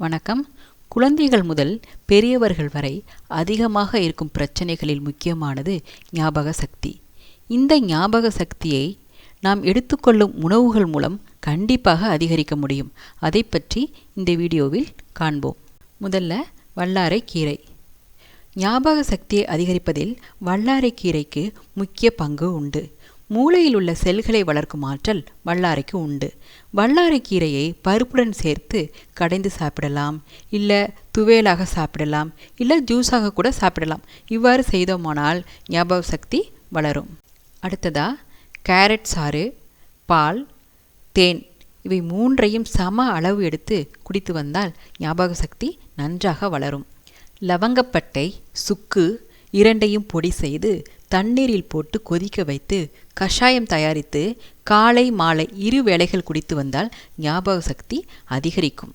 வணக்கம். குழந்தைகள் முதல் பெரியவர்கள் வரை அதிகமாக இருக்கும் பிரச்சனைகளில் முக்கியமானது ஞாபக சக்தி. இந்த ஞாபக சக்தியை நாம் எடுத்துக்கொள்ளும் உணவுகள் மூலம் கண்டிப்பாக அதிகரிக்க முடியும். அதை பற்றி இந்த வீடியோவில் காண்போம். முதல்ல வல்லாரை கீரை. ஞாபக சக்தியை அதிகரிப்பதில் வல்லாரை கீரைக்கு முக்கிய பங்கு உண்டு. மூளையில் உள்ள செல்களை வளர்க்கும் ஆற்றல் வல்லாரைக்கு உண்டு. வல்லாரை கீரையை பருப்புடன் சேர்த்து கடைந்து சாப்பிடலாம். இல்லை துவையலாக சாப்பிடலாம். இல்லை ஜூஸாக கூட சாப்பிடலாம். இவ்வாறு செய்தோமானால் ஞாபக சக்தி வளரும். அடுத்ததா கேரட் சாறு பால் தேன் இவை மூன்றையும் சம அளவு எடுத்து குடித்து வந்தால் ஞாபக சக்தி நன்றாக வளரும். லவங்கப்பட்டை சுக்கு இரண்டையும் பொடி செய்து தண்ணீரில் போட்டு கொதிக்க வைத்து கஷாயம் தயாரித்து காலை மாலை இரு வேளைகள் குடித்து வந்தால் ஞாபக சக்தி அதிகரிக்கும்.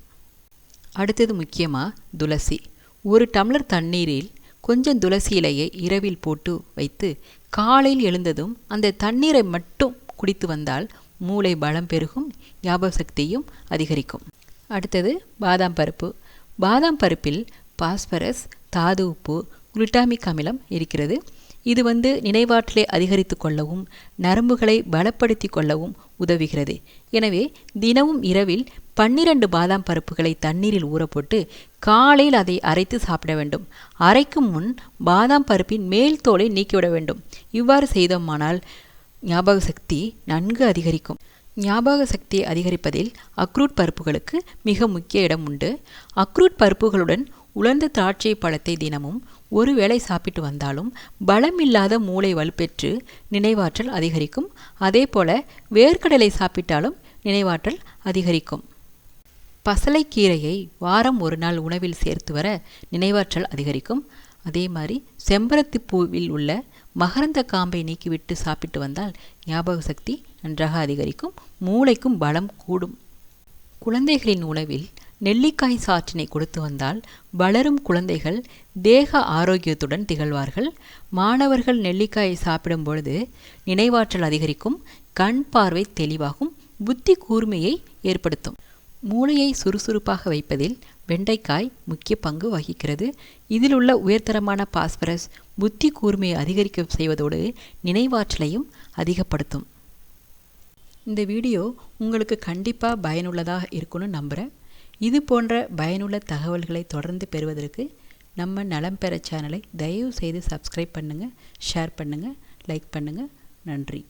அடுத்தது முக்கியமாக துளசி. ஒரு டம்ளர் தண்ணீரில் கொஞ்சம் துளசி இலையை இரவில் போட்டு வைத்து காலையில் எழுந்ததும் அந்த தண்ணீரை மட்டும் குடித்து வந்தால் மூளை பலம் பெருகும் ஞாபக சக்தியும் அதிகரிக்கும். அடுத்தது பாதாம் பருப்பு. பாதாம் பருப்பில் பாஸ்பரஸ் தாது உப்பு குளுட்டாமிக் அமிலம் இருக்கிறது. இது வந்து நினைவாற்றலை அதிகரித்து கொள்ளவும் நரம்புகளை பலப்படுத்தி கொள்ளவும் உதவுகிறது. எனவே தினமும் இரவில் பன்னிரண்டு பாதாம் பருப்புகளை தண்ணீரில் ஊறப்போட்டு காலையில் அதை அரைத்து சாப்பிட வேண்டும். அரைக்கும் முன் பாதாம் பருப்பின் மேல் தோலை நீக்கிவிட வேண்டும். இவ்வாறு செய்தோமானால் ஞாபக சக்தி நன்கு அதிகரிக்கும். ஞாபக சக்தியை அதிகரிப்பதில் அக்ரூட் பருப்புகளுக்கு மிக முக்கிய இடம் உண்டு. அக்ரூட் பருப்புகளுடன் உலர்ந்த திராட்சை பழத்தை தினமும் ஒரு வேளை சாப்பிட்டு வந்தாலும் பலமில்லாத மூளை வலுப்பெற்று நினைவாற்றல் அதிகரிக்கும். அதே போல வேர்க்கடலை சாப்பிட்டாலும் நினைவாற்றல் அதிகரிக்கும். பசலைக்கீரையை வாரம் ஒரு நாள் உணவில் சேர்த்து வர நினைவாற்றல் அதிகரிக்கும். அதே மாதிரி செம்பருத்தி பூவில் உள்ள மகரந்த காம்பை நீக்கிவிட்டு சாப்பிட்டு வந்தால் ஞாபக சக்தி நன்றாக அதிகரிக்கும். மூளைக்கும் பலம் கூடும். குழந்தைகளின் உணவில் நெல்லிக்காய் சாற்றினை கொடுத்து வந்தால் வளரும் குழந்தைகள் தேக ஆரோக்கியத்துடன் திகழ்வார்கள். மாணவர்கள் நெல்லிக்காயை சாப்பிடும் பொழுது நினைவாற்றல் அதிகரிக்கும் கண் பார்வை தெளிவாகும் புத்தி கூர்மையை ஏற்படுத்தும். மூளையை சுறுசுறுப்பாக வைப்பதில் வெண்டைக்காய் முக்கிய பங்கு வகிக்கிறது. இதில் உள்ள உயர்தரமான பாஸ்பரஸ் புத்தி கூர்மையை அதிகரிக்க செய்வதோடு நினைவாற்றலையும் அதிகப்படுத்தும். இந்த வீடியோ உங்களுக்கு கண்டிப்பாக பயனுள்ளதாக இருக்கும்னு நம்புகிறேன் இது போன்ற பயனுள்ள தகவல்களை தொடர்ந்து பெறுவதற்கு நம்ம நலம் பெற சேனலை தயவு செய்து சப்ஸ்கிரைப் பண்ணுங்கள் ஷேர் பண்ணுங்கள் லைக் பண்ணுங்கள் நன்றி.